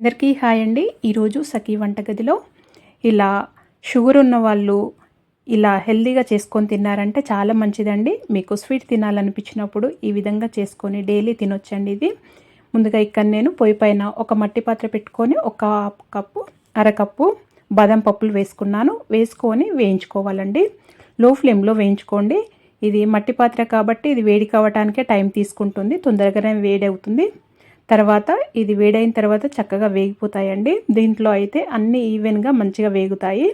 అందరికీ హాయ్ అండి. ఈరోజు సఖీ వంటగదిలో ఇలా షుగర్ ఉన్న వాళ్ళు ఇలా హెల్తీగా చేసుకొని తిన్నారంటే చాలా మంచిదండి. మీకు స్వీట్ తినాలనిపించినప్పుడు ఈ విధంగా చేసుకొని డైలీ తినొచ్చండి ఇది. ముందుగా ఇక్కడ నేను పొయ్యి పైన ఒక మట్టి పాత్ర పెట్టుకొని ఒక కప్పు అరకప్పు బాదం పప్పులు వేసుకున్నాను. వేసుకొని వేయించుకోవాలండి. లో ఫ్లేమ్లో వేయించుకోండి. ఇది మట్టి పాత్ర కాబట్టి ఇది వేడి కావటానికే టైం తీసుకుంటుంది. తొందరగానే వేడి అవుతుంది తర్వాత ఇది వేడైన తర్వాత చక్కగా వేగిపోతాయండి. దీంట్లో అయితే అన్నీ ఈవెన్గా మంచిగా వేగుతాయి.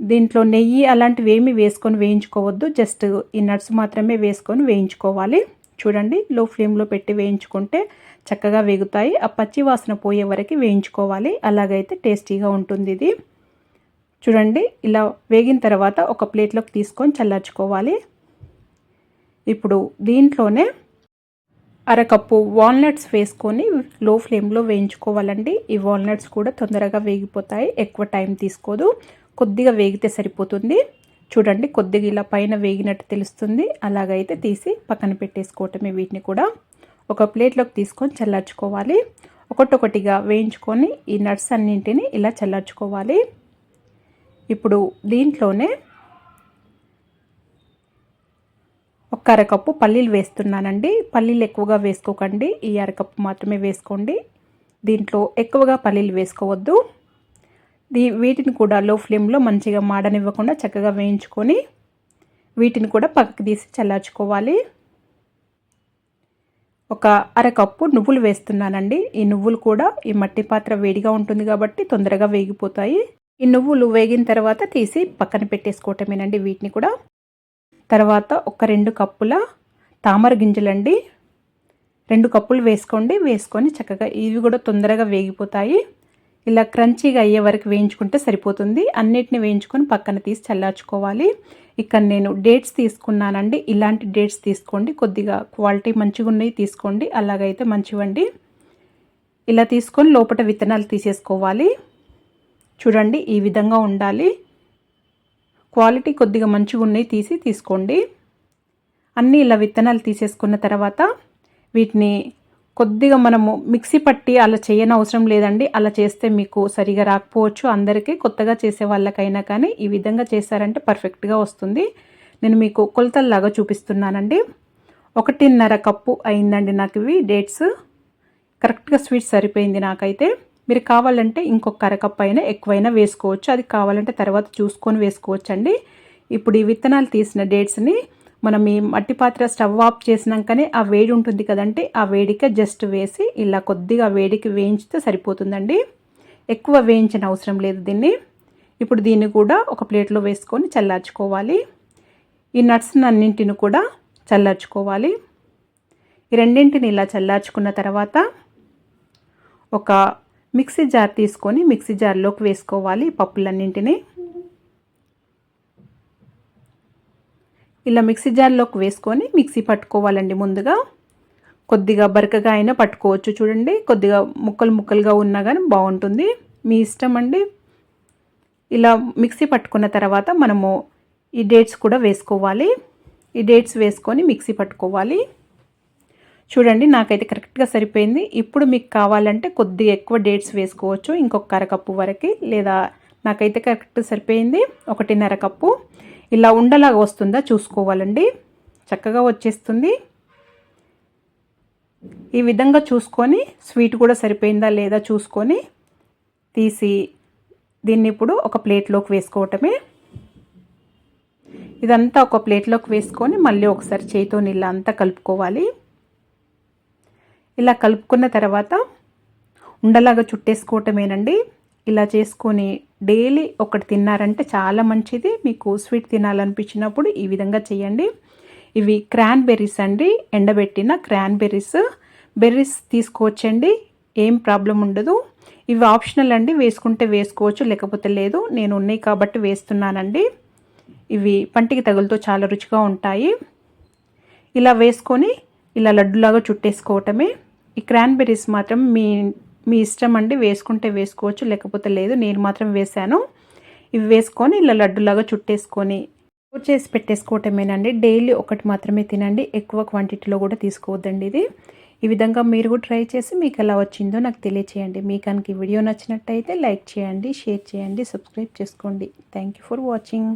దీంట్లో నెయ్యి అలాంటివి ఏమి వేసుకొని వేయించుకోవద్దు. జస్ట్ ఈ నట్స్ మాత్రమే వేసుకొని వేయించుకోవాలి. చూడండి లో ఫ్లేమ్లో పెట్టి వేయించుకుంటే చక్కగా వేగుతాయి. ఆ పచ్చి వాసన పోయే వరకు వేయించుకోవాలి. అలాగైతే టేస్టీగా ఉంటుంది ఇది. చూడండి ఇలా వేగిన తర్వాత ఒక ప్లేట్లోకి తీసుకొని చల్లార్చుకోవాలి. ఇప్పుడు దీంట్లోనే అరకప్పు వాల్నట్స్ వేసుకొని లో ఫ్లేమ్లో వేయించుకోవాలండి. ఈ వాల్నట్స్ కూడా తొందరగా వేగిపోతాయి. ఎక్కువ టైం తీసుకోదు. కొద్దిగా వేగితే సరిపోతుంది. చూడండి కొద్దిగా ఇలా పైన వేగినట్టు తెలుస్తుంది. అలాగైతే తీసి పక్కన పెట్టేసుకోవటమే వీటిని కూడా. ఒక ప్లేట్లోకి తీసుకొని చల్లార్చుకోవాలి. ఒకటొకటిగా వేయించుకొని ఈ నట్స్ అన్నింటిని ఇలా చల్లార్చుకోవాలి. ఇప్పుడు దీంట్లోనే ఒక అరకప్పు పల్లీలు వేస్తున్నానండి. పల్లీలు ఎక్కువగా వేసుకోకండి. ఈ అరకప్పు మాత్రమే వేసుకోండి. దీంట్లో ఎక్కువగా పల్లీలు వేసుకోవద్దు. దీ వీటిని కూడా లో ఫ్లేమ్లో మంచిగా మాడనివ్వకుండా చక్కగా వేయించుకొని వీటిని కూడా పక్కకు తీసి చల్లార్చుకోవాలి. ఒక అరకప్పు నువ్వులు వేస్తున్నానండి. ఈ నువ్వులు కూడా ఈ మట్టి పాత్ర వేడిగా ఉంటుంది కాబట్టి తొందరగా వేగిపోతాయి. ఈ నువ్వులు వేగిన తర్వాత తీసి పక్కన పెట్టేసుకోవటమేనండి వీటిని కూడా. తర్వాత ఒక రెండు కప్పుల తామర గింజలండి. రెండు కప్పులు వేసుకోండి. వేసుకొని చక్కగా ఇవి కూడా తొందరగా వేగిపోతాయి. ఇలా క్రంచీగా అయ్యే వరకు వేయించుకుంటే సరిపోతుంది. అన్నిటిని వేయించుకొని పక్కన తీసి చల్లార్చుకోవాలి. ఇక్కడ నేను డేట్స్ తీసుకున్నానండి. ఇలాంటి డేట్స్ తీసుకోండి. కొద్దిగా క్వాలిటీ మంచిగా ఉన్నాయి తీసుకోండి. అలాగైతే మంచివండి. ఇలా తీసుకొని లోపల విత్తనాలు తీసేసుకోవాలి. చూడండి ఈ విధంగా ఉండాలి. క్వాలిటీ కొద్దిగా మంచిగా ఉన్నాయి తీసి తీసుకోండి. అన్నీ ఇలా విత్తనాలు తీసేసుకున్న తర్వాత వీటిని కొద్దిగా మనము మిక్సీ పట్టి అలా చేయని అవసరం లేదండి. అలా చేస్తే మీకు సరిగా రాకపోవచ్చు. అందరికీ కొత్తగా చేసే వాళ్ళకైనా కానీ ఈ విధంగా చేశారంటే పర్ఫెక్ట్గా వస్తుంది. నేను మీకు కొలతల్లాగా చూపిస్తున్నానండి. ఒకటిన్నర కప్పు అయిందండి నాకు ఇవి డేట్స్. కరెక్ట్గా స్వీట్ సరిపోయింది నాకైతే. మీరు కావాలంటే ఇంకొక అరకప్పు అయినా ఎక్కువైనా వేసుకోవచ్చు. అది కావాలంటే తర్వాత చూసుకొని వేసుకోవచ్చు అండి ఇప్పుడు ఈ విత్తనాలు తీసిన డేట్స్ని మనం ఈ మట్టి పాత్ర స్టవ్ ఆఫ్ చేసినాకనే ఆ వేడి ఉంటుంది కదంటే ఆ వేడికే జస్ట్ వేసి ఇలా కొద్దిగా వేడికి వేయించితే సరిపోతుందండి. ఎక్కువ వేయించిన అవసరం లేదు దీన్ని. ఇప్పుడు దీన్ని కూడా ఒక ప్లేట్లో వేసుకొని చల్లార్చుకోవాలి. ఈ నట్స్ అన్నింటిని కూడా చల్లార్చుకోవాలి. ఈ రెండింటిని ఇలా చల్లార్చుకున్న తర్వాత ఒక మిక్సీ జార్ తీసుకొని మిక్సీ జార్లోకి వేసుకోవాలి పప్పులన్నింటినీ. ఇలా మిక్సీ జార్లోకి వేసుకొని మిక్సీ పట్టుకోవాలండి ముందుగా. కొద్దిగా బరకగా అయినా పట్టుకోవచ్చు చూడండి. కొద్దిగా ముక్కలు ముక్కలుగా ఉన్నా కానీ బాగుంటుంది. మీ ఇష్టం అండి. ఇలా మిక్సీ పట్టుకున్న తర్వాత మనము ఈ డేట్స్ కూడా వేసుకోవాలి. ఈ డేట్స్ వేసుకొని మిక్సీ పట్టుకోవాలి. చూడండి నాకైతే కరెక్ట్గా సరిపోయింది. ఇప్పుడు మీకు కావాలంటే కొద్దిగా ఎక్కువ డేట్స్ వేసుకోవచ్చు. ఇంకొక అరకప్పు వరకు లేదా నాకైతే కరెక్ట్ సరిపోయింది. ఒకటిన్నర కప్పు. ఇలా ఉండలాగా వస్తుందా చూసుకోవాలండి. చక్కగా వచ్చేస్తుంది. ఈ విధంగా చూసుకొని స్వీట్ కూడా సరిపోయిందా లేదా చూసుకొని తీసి దీన్ని ఇప్పుడు ఒక ప్లేట్లోకి వేసుకోవటమే. ఇదంతా ఒక ప్లేట్లోకి వేసుకొని మళ్ళీ ఒకసారి చేయితో నీళ్ళ అంతా కలుపుకోవాలి. ఇలా కలుపుకున్న తర్వాత ఉండలాగా చుట్టేసుకోవటమేనండి. ఇలా చేసుకొని డైలీ ఒకటి తిన్నారంటే చాలా మంచిది. మీకు స్వీట్ తినాలనిపించినప్పుడు ఈ విధంగా చేయండి. ఇవి క్రాన్ బెర్రీస్ అండి. ఎండబెట్టిన క్రాన్ బెర్రీస్ బెర్రీస్ తీసుకోవచ్చండి. ఏం ప్రాబ్లం ఉండదు. ఇవి ఆప్షనల్ అండి. వేసుకుంటే వేసుకోవచ్చు లేకపోతే లేదు. నేను ఉన్నాయి కాబట్టి వేస్తున్నానండి. ఇవి పంటికి తగులుతో చాలా రుచిగా ఉంటాయి. ఇలా వేసుకొని ఇలా లడ్డులాగా చుట్టేసుకోవటమే. ఈ క్రాన్బెర్రీస్ మాత్రం మీ మీ ఇష్టం అండి. వేసుకుంటే వేసుకోవచ్చు లేకపోతే లేదు. నేను మాత్రం వేశాను. ఇవి వేసుకొని ఇలా లడ్డులాగా చుట్టేసుకొని స్టోర్ చేసి పెట్టేసుకోవటమేనండి. డైలీ ఒకటి మాత్రమే తినండి. ఎక్కువ క్వాంటిటీలో కూడా తీసుకోవద్దండి ఇది. ఈ విధంగా మీరు కూడా ట్రై చేసి మీకు ఎలా వచ్చిందో నాకు తెలియచేయండి. మీకు కనుక ఈ వీడియో నచ్చినట్టయితే లైక్ చేయండి షేర్ చేయండి సబ్స్క్రైబ్ చేసుకోండి. Thank you for watching.